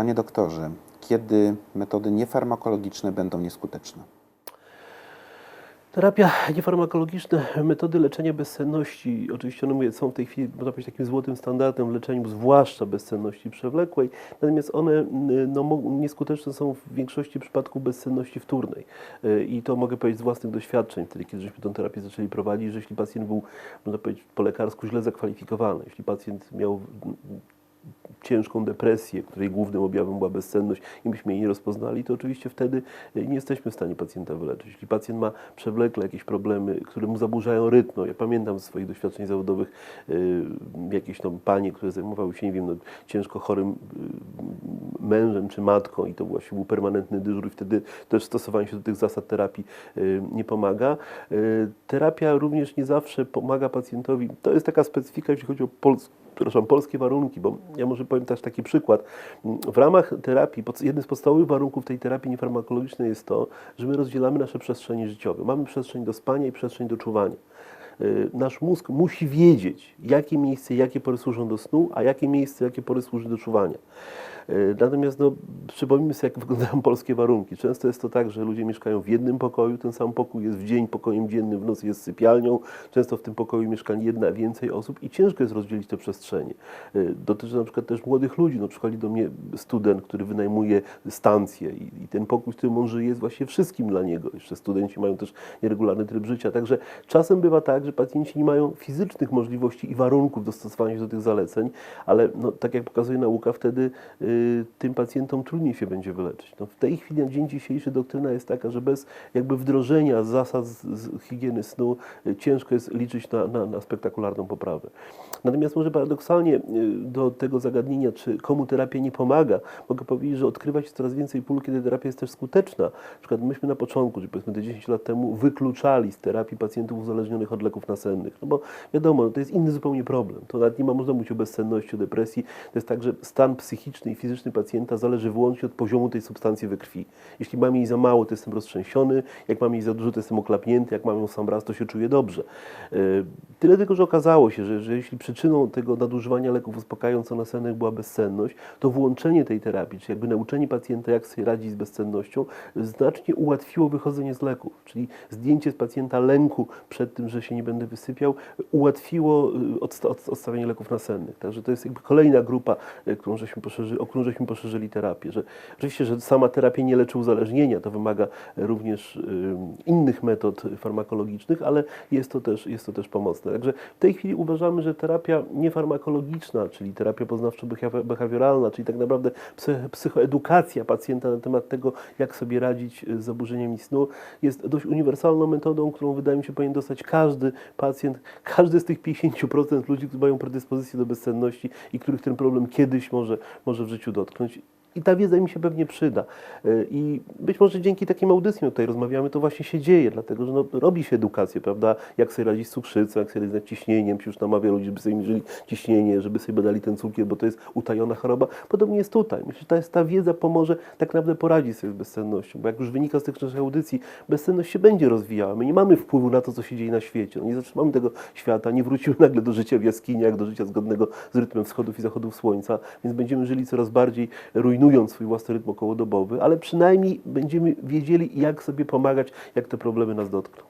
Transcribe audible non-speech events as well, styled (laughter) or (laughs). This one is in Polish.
Panie doktorze, kiedy metody niefarmakologiczne będą nieskuteczne? Terapia niefarmakologiczne, metody leczenia bezsenności, oczywiście one są w tej chwili, można powiedzieć, takim złotym standardem w leczeniu, zwłaszcza bezsenności przewlekłej, natomiast one no, nieskuteczne są w większości przypadków bezsenności wtórnej. I to mogę powiedzieć z własnych doświadczeń, wtedy kiedy żeśmy tę terapię zaczęli prowadzić, że jeśli pacjent był, można powiedzieć, po lekarsku źle zakwalifikowany, jeśli pacjent miał ciężką depresję, której głównym objawem była bezsenność i myśmy jej nie rozpoznali, to oczywiście wtedy y, nie jesteśmy w stanie pacjenta wyleczyć. Jeśli pacjent ma przewlekle jakieś problemy, które mu zaburzają rytm, ja pamiętam ze swoich doświadczeń zawodowych y, jakieś tam panie, które zajmowały się, nie wiem, no, ciężko chorym y, mężem czy matką i to właśnie był permanentny dyżur i wtedy też stosowanie się do tych zasad terapii nie pomaga. Terapia również nie zawsze pomaga pacjentowi. To jest taka specyfika, jeśli chodzi o polskie warunki, bo ja może powiem też taki przykład. W ramach terapii, jednym z podstawowych warunków tej terapii niefarmakologicznej jest to, że my rozdzielamy nasze przestrzenie życiowe. Mamy przestrzeń do spania i przestrzeń do czuwania. Y, Nasz mózg musi wiedzieć, jakie miejsce, jakie pory służą do snu, a jakie miejsce, jakie pory służy do czuwania. Y, Natomiast no, przypomnijmy sobie, jak wyglądają (laughs) polskie warunki. Często jest to tak, że ludzie mieszkają w jednym pokoju, ten sam pokój jest w dzień pokojem dziennym, w nocy jest sypialnią. Często w tym pokoju mieszka jedna, więcej osób i ciężko jest rozdzielić te przestrzenie. Y, Dotyczy na przykład też młodych ludzi. No, przychodzi do mnie student, który wynajmuje stację i, i ten pokój, w którym on żyje, jest właśnie wszystkim dla niego. Jeszcze studenci mają też nieregularny tryb życia. Także czasem bywa tak, że pacjenci nie mają fizycznych możliwości i warunków dostosowania się do tych zaleceń, ale no, tak jak pokazuje nauka, wtedy y, tym pacjentom trudniej się będzie wyleczyć. No, w tej chwili, na dzień dzisiejszy, doktryna jest taka, że bez jakby wdrożenia zasad z, z higieny snu y, ciężko jest liczyć na, na, na spektakularną poprawę. Natomiast może paradoksalnie y, do tego zagadnienia, czy komu terapia nie pomaga, mogę powiedzieć, że odkrywa się coraz więcej pól, kiedy terapia jest też skuteczna. Na przykład myśmy na początku, czyli powiedzmy te 10 lat temu, wykluczali z terapii pacjentów uzależnionych od leków nasennych. No bo wiadomo, no to jest inny zupełnie problem. To nawet nie ma można mówić o bezsenności, o depresji. To jest tak, że stan psychiczny i fizyczny pacjenta zależy wyłącznie od poziomu tej substancji we krwi. Jeśli mam jej za mało, to jestem roztrzęsiony, jak mam jej za dużo, to jestem oklapnięty, jak mam ją sam raz, to się czuję dobrze. Yy, Tyle tylko, że okazało się, że, że jeśli przyczyną tego nadużywania leków uspokajająco-nasennych była bezsenność, to włączenie tej terapii, czy jakby nauczenie pacjenta, jak sobie radzić z bezsennością, znacznie ułatwiło wychodzenie z leków. Czyli zdjęcie z pacjenta lęku przed tym, że się nie będę wysypiał, ułatwiło od- odstawienie leków nasennych. Także to jest jakby kolejna grupa, y, którą żeśmy poszerzy, o którą żeśmy poszerzyli terapię. Że, oczywiście, że sama terapia nie leczy uzależnienia, to wymaga również y, innych metod farmakologicznych, ale jest to też, jest to też pomocne. Także w tej chwili uważamy, że terapia niefarmakologiczna, czyli terapia poznawczo-behawioralna, czyli tak naprawdę psy- psychoedukacja pacjenta na temat tego, jak sobie radzić z zaburzeniami snu, jest dość uniwersalną metodą, którą wydaje mi się powinien dostać każdy pacjent, każdy z tych 50% ludzi, którzy mają predyspozycję do bezsenności i których ten problem kiedyś może, może w życiu që do të kënaqë I ta wiedza mi się pewnie przyda. Y, I być może dzięki takim audycjom tutaj rozmawiamy, to właśnie się dzieje, dlatego że no, robi się edukację, prawda? Jak sobie radzić z cukrzycą, jak sobie radzić z ciśnieniem, już namawia ludzi, żeby sobie mierzyli ciśnienie, żeby sobie badali ten cukier, bo to jest utajona choroba. Podobnie jest tutaj. Myślę, że ta, jest, ta wiedza pomoże tak naprawdę poradzić sobie z bezsennością, bo jak już wynika z tych naszych audycji, bezsenność się będzie rozwijała. My nie mamy wpływu na to, co się dzieje na świecie. No, nie zatrzymamy tego świata, nie wrócimy nagle do życia w jaskiniach, do życia zgodnego z rytmem wschodów i zachodów słońca, więc będziemy żyli coraz bardziej rujnując swój własny rytm okołodobowy, ale przynajmniej będziemy wiedzieli, jak sobie pomagać, jak te problemy nas dotkną.